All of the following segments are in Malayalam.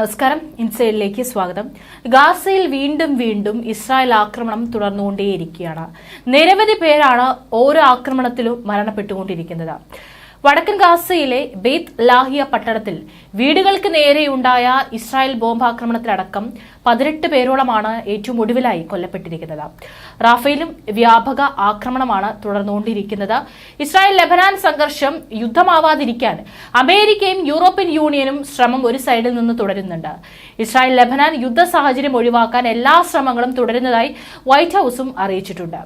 നമസ്കാരം. ഇൻസൈഡിലേക്ക് സ്വാഗതം. ഗാസയിൽ വീണ്ടും വീണ്ടും ഇസ്രായേൽ ആക്രമണം തുടർന്നുകൊണ്ടേയിരിക്കുകയാണ്. നിരവധി പേരാണ് ഓരോ ആക്രമണത്തിലും മരണപ്പെട്ടുകൊണ്ടിരിക്കുന്നത്. വടക്കൻ ഗാസയിലെ ബെയ്ത്ത് ലാഹിയ പട്ടണത്തിൽ വീടുകൾക്ക് നേരെയുണ്ടായ ഇസ്രായേൽ ബോംബാക്രമണത്തിലടക്കം പതിനെട്ട് പേരോളമാണ് ഏറ്റവും ഒടുവിലായി കൊല്ലപ്പെട്ടിരിക്കുന്നത്. റാഫേലും വ്യാപക ആക്രമണമാണ് തുടർന്നുകൊണ്ടിരിക്കുന്നത്. ഇസ്രായേൽ ലബനാൻ സംഘർഷം യുദ്ധമാവാതിരിക്കാൻ അമേരിക്കയും യൂറോപ്യൻ യൂണിയനും ശ്രമം ഒരു സൈഡിൽ നിന്ന് തുടരുന്നുണ്ട്. ഇസ്രായേൽ ലബനാൻ യുദ്ധ സാഹചര്യം ഒഴിവാക്കാൻ എല്ലാ ശ്രമങ്ങളും തുടരുന്നതായി വൈറ്റ് ഹൌസും അറിയിച്ചിട്ടുണ്ട്.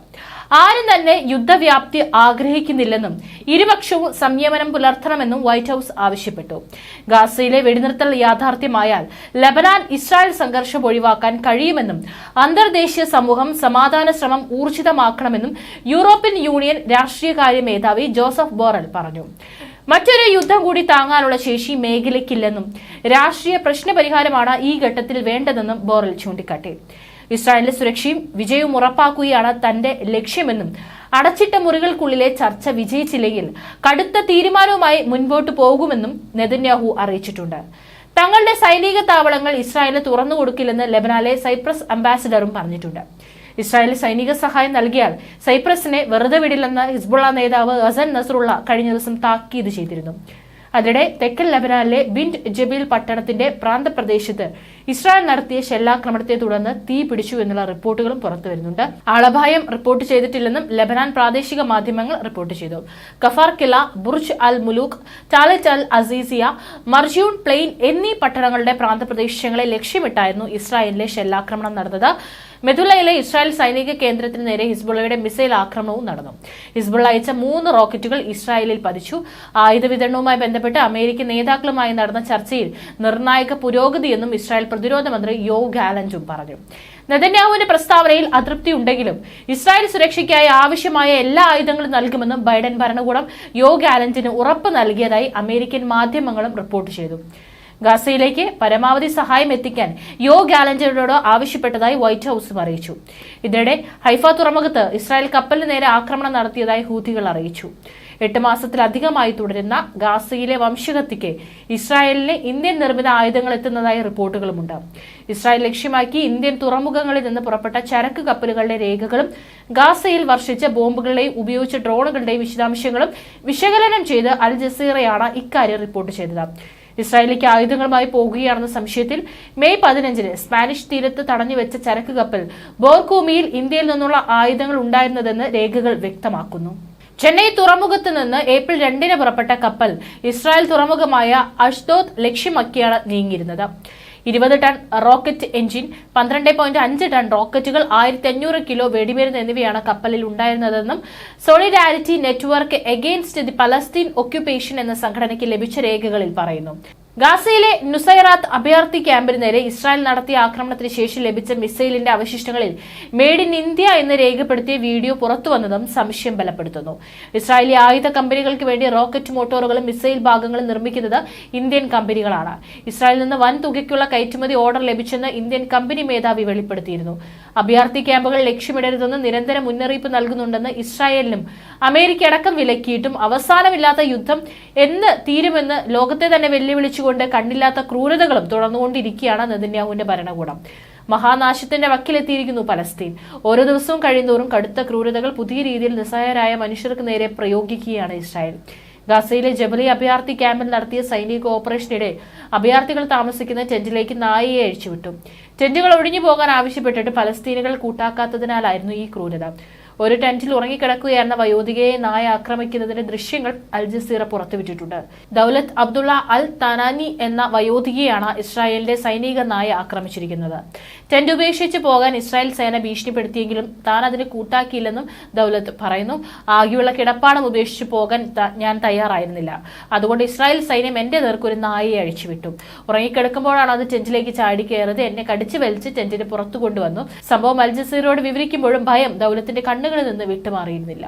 ആരും തന്നെ യുദ്ധവ്യാപ്തി ആഗ്രഹിക്കുന്നില്ലെന്നും ഇരുപക്ഷവും സംയമനം പുലർത്തണമെന്നും വൈറ്റ് ഹൌസ് ആവശ്യപ്പെട്ടു. ഗാസയിലെ വെടിനിർത്തൽ യാഥാർത്ഥ്യമായാൽ ലബനാൻ ഇസ്രായേൽ സംഘർഷം ഒഴിവാക്കാൻ കഴിയുമെന്നും അന്തർദേശീയ സമൂഹം സമാധാന ശ്രമം ഊർജിതമാക്കണമെന്നും യൂറോപ്യൻ യൂണിയൻ രാഷ്ട്രീയകാര്യ മേധാവി ജോസഫ് ബോറൽ പറഞ്ഞു. മറ്റൊരു യുദ്ധം കൂടി താങ്ങാനുള്ള ശേഷി മേഖലയ്ക്കില്ലെന്നും രാഷ്ട്രീയ പ്രശ്നപരിഹാരമാണ് ഈ ഘട്ടത്തിൽ വേണ്ടതെന്നും ബോറൽ ചൂണ്ടിക്കാട്ടി. ഇസ്രായേലിന്റെ സുരക്ഷയും വിജയവും ഉറപ്പാക്കുകയാണ് തന്റെ ലക്ഷ്യമെന്നും അടച്ചിട്ട മുറികൾക്കുള്ളിലെ ചർച്ച വിജയിച്ചില്ലെങ്കിൽ കടുത്ത തീരുമാനവുമായി മുൻപോട്ടു പോകുമെന്നും നെതന്യാഹു അറിയിച്ചിട്ടുണ്ട്. തങ്ങളുടെ സൈനിക താവളങ്ങൾ ഇസ്രായേലിന് തുറന്നു കൊടുക്കില്ലെന്ന് ലബനാലെ സൈപ്രസ് അംബാസിഡറും പറഞ്ഞിട്ടുണ്ട്. ഇസ്രായേലിന് സൈനിക സഹായം നൽകിയാൽ സൈപ്രസിനെ വെറുതെ വിടില്ലെന്ന് ഹിസ്ബുള്ള നേതാവ് അസൻ നസറുള്ള കഴിഞ്ഞ ദിവസം താക്കീത് ചെയ്തിരുന്നു. അതിനിടെ തെക്കൻ ലബനാനിലെ ബിൻഡ് ജബീൽ പട്ടണത്തിന്റെ പ്രാന്തപ്രദേശത്ത് ഇസ്രായേൽ നടത്തിയ ഷെല്ലാക്രമണത്തെ തുടർന്ന് തീ പിടിച്ചു എന്നുള്ള റിപ്പോർട്ടുകളും പുറത്തു വരുന്നുണ്ട്. ആളപായം റിപ്പോർട്ട് ചെയ്തിട്ടില്ലെന്നും ലബനാൻ പ്രാദേശിക മാധ്യമങ്ങൾ റിപ്പോർട്ട് ചെയ്തു. Kfar Kila Burj al Muluk Tallet al Aziziyah Marjayoun plain എന്നീ പട്ടണങ്ങളുടെ പ്രാന്തപ്രദേശങ്ങളെ ലക്ഷ്യമിട്ടായിരുന്നു ഇസ്രായേലിലെ ഷെല്ലാക്രമണം നടന്നത്. മെഥുലയിലെ ഇസ്രായേൽ സൈനിക കേന്ദ്രത്തിന് നേരെ ഹിസ്ബുള്ളയുടെ മിസൈൽ ആക്രമണവും നടന്നു. ഹിസ്ബുള്ള അയച്ച മൂന്ന് റോക്കറ്റുകൾ ഇസ്രായേലിൽ പതിച്ചു. ആയുധ വിതരണവുമായി ബന്ധപ്പെട്ട് അമേരിക്കൻ നേതാക്കളുമായി നടന്ന ചർച്ചയിൽ നിർണായക പുരോഗതിയെന്നും ഇസ്രായേൽ പ്രതിരോധ മന്ത്രി യോ ഗാലഞ്ചും പറഞ്ഞു. നെതന്യാഹുവിന്റെ പ്രസ്താവനയിൽ അതൃപ്തി ഉണ്ടെങ്കിലും ഇസ്രായേൽ സുരക്ഷയ്ക്കായി ആവശ്യമായ എല്ലാ ആയുധങ്ങളും നൽകുമെന്നും ബൈഡൻ ഭരണകൂടം യോ ഗാലന്റിന് ഉറപ്പ് നൽകിയതായി അമേരിക്കൻ മാധ്യമങ്ങളും റിപ്പോർട്ട് ചെയ്തു. ഗാസയിലേക്ക് പരമാവധി സഹായം എത്തിക്കാൻ യോ ഗാലഞ്ചറിനോട് ആവശ്യപ്പെട്ടതായി വൈറ്റ് ഹൌസും അറിയിച്ചു. ഇതിനിടെ ഹൈഫ തുറമുഖത്ത് ഇസ്രായേൽ കപ്പലിന് നേരെ ആക്രമണം നടത്തിയതായി ഹൂതികൾ അറിയിച്ചു. എട്ട് മാസത്തിലധികമായി തുടരുന്ന ഗാസയിലെ വംശഹത്യയ്ക്ക് ഇസ്രായേലിന് ഇന്ത്യൻ നിർമ്മിത ആയുധങ്ങൾ എത്തുന്നതായി റിപ്പോർട്ടുകളുമുണ്ട്. ഇസ്രായേൽ ലക്ഷ്യമാക്കി ഇന്ത്യൻ തുറമുഖങ്ങളിൽ നിന്ന് പുറപ്പെട്ട ചരക്ക് കപ്പലുകളുടെ രേഖകളും ഗാസയിൽ വർഷിച്ച ബോംബുകളുടെയും ഉപയോഗിച്ച ഡ്രോണുകളുടെയും വിശദാംശങ്ങളും വിശകലനം ചെയ്ത് അൽ ജസീറയാണ് ഇക്കാര്യം റിപ്പോർട്ട് ചെയ്തത്. ഇസ്രായേലിലേക്ക് ആയുധങ്ങളുമായി പോകുകയാണെന്ന സംശയത്തിൽ മെയ് പതിനഞ്ചിന് സ്പാനിഷ് തീരത്ത് തടഞ്ഞുവെച്ച ചരക്ക് കപ്പൽ ബോർകൂമിയിൽ ഇന്ത്യയിൽ നിന്നുള്ള ആയുധങ്ങൾ ഉണ്ടായിരുന്നതെന്ന് രേഖകൾ വ്യക്തമാക്കുന്നു. ചെന്നൈ തുറമുഖത്ത് നിന്ന് ഏപ്രിൽ രണ്ടിന് പുറപ്പെട്ട കപ്പൽ ഇസ്രായേൽ തുറമുഖമായ അഷ്ദോദ് ലക്ഷ്യമാക്കിയാണ് നീങ്ങിയിരുന്നത്. ഇരുപത് ടൺ റോക്കറ്റ് എഞ്ചിൻ പന്ത്രണ്ട് പോയിന്റ് അഞ്ച് ടൺ റോക്കറ്റുകൾ ആയിരത്തി അഞ്ഞൂറ് കിലോ വെടിമരുന്ന് എന്നിവയാണ് കപ്പലിൽ ഉണ്ടായിരുന്നതെന്നും solidarity network against the Palestine occupation എന്ന സംഘടനയ്ക്ക് ലഭിച്ച രേഖകളിൽ പറയുന്നു. ഗാസയിലെ നുസൈറാത്ത് അഭയാർത്ഥി ക്യാമ്പിന് നേരെ ഇസ്രായേൽ നടത്തിയ ആക്രമണത്തിന് ശേഷം ലഭിച്ച മിസൈലിന്റെ അവശിഷ്ടങ്ങളിൽ മെയ്ഡ് ഇൻ ഇന്ത്യ എന്ന് രേഖപ്പെടുത്തിയ വീഡിയോ പുറത്തുവന്നതും സംശയം ബലപ്പെടുത്തുന്നു. ഇസ്രായേലി ആയുധ കമ്പനികൾക്ക് വേണ്ടി റോക്കറ്റ് മോട്ടോറുകളും മിസൈൽ ഭാഗങ്ങളും നിർമ്മിക്കുന്നത് ഇന്ത്യൻ കമ്പനികളാണ്. ഇസ്രായേലിൽ നിന്ന് വൻ തുകയ്ക്കുള്ള കയറ്റുമതി ഓർഡർ ലഭിച്ചെന്ന് ഇന്ത്യൻ കമ്പനി മേധാവി വെളിപ്പെടുത്തിയിരുന്നു. അഭയാർത്ഥി ക്യാമ്പുകൾ ലക്ഷ്യമിടരുതെന്ന് നിരന്തര മുന്നറിയിപ്പ് നൽകുന്നുണ്ടെന്ന് ഇസ്രായേലിനും അമേരിക്ക അടക്കം വിലക്കിയിട്ടും അവസാനമില്ലാത്ത യുദ്ധം എന്ന് തീരുമെന്ന് ലോകത്തെ തന്നെ വെല്ലുവിളിച്ചുകൊണ്ട് കണ്ണില്ലാത്ത ക്രൂരതകളും തുടർന്നുകൊണ്ടിരിക്കുകയാണ് നെതന്യാഹുവിന്റെ ഭരണകൂടം. മഹാനാശത്തിന്റെ വക്കിലെത്തിയിരിക്കുന്നു പലസ്തീൻ. ഓരോ ദിവസവും കഴിയുന്തോറും കടുത്ത ക്രൂരതകൾ പുതിയ രീതിയിൽ നിസ്സഹായരായ മനുഷ്യർക്ക് നേരെ പ്രയോഗിക്കുകയാണ് ഇസ്രായേൽ. ഗാസയിലെ ജബലി അഭയാർത്ഥി ക്യാമ്പിൽ നടത്തിയ സൈനിക ഓപ്പറേഷനിടെ അഭയാർത്ഥികൾ താമസിക്കുന്ന ടെന്റിലേക്ക് നായയെ അഴിച്ചുവിട്ടു. ടെന്റുകൾ ഒഴിഞ്ഞു പോകാൻ ആവശ്യപ്പെട്ടിട്ട് പലസ്തീനുകൾ കൂട്ടാക്കാത്തതിനാലായിരുന്നു ഈ ക്രൂരത. ഒരു ടെന്റിൽ ഉറങ്ങിക്കിടക്കുകയായിരുന്ന വയോധികയെ നായ ആക്രമിക്കുന്നതിന്റെ ദൃശ്യങ്ങൾ അൽ ജസീറ പുറത്തുവിട്ടിട്ടുണ്ട്. ദൌലത്ത് അബ്ദുള്ള അൽ തനാനി എന്ന വയോധികയാണ് ഇസ്രായേലിന്റെ സൈനിക നായ ആക്രമിച്ചിരിക്കുന്നത്. ടെന്റ് ഉപേക്ഷിച്ച് പോകാൻ ഇസ്രായേൽ സേന ഭീഷണിപ്പെടുത്തിയെങ്കിലും താൻ അതിന് കൂട്ടാക്കിയില്ലെന്നും ദൌലത്ത് പറയുന്നു. ആകെയുള്ള കിടപ്പാടം ഉപേക്ഷിച്ച് പോകാൻ ഞാൻ തയ്യാറായിരുന്നില്ല. അതുകൊണ്ട് ഇസ്രായേൽ സൈന്യം എന്റെ നേർക്കൊരു നായയെ അഴിച്ചുവിട്ടു. ഉറങ്ങിക്കിടക്കുമ്പോഴാണ് അത് ടെന്റിലേക്ക് ചാടി കയറിയത്. എന്നെ കടിച്ചു വലിച്ച് ടെന്റിന് പുറത്തു കൊണ്ടുവന്നു. സംഭവം അൽ ജസീറയോട് വിവരിക്കുമ്പോഴും ഭയം ദൌലത്തിന്റെ കണ്ണുകളിൽ നിന്ന് വിട്ടുമാറിയിരുന്നില്ല.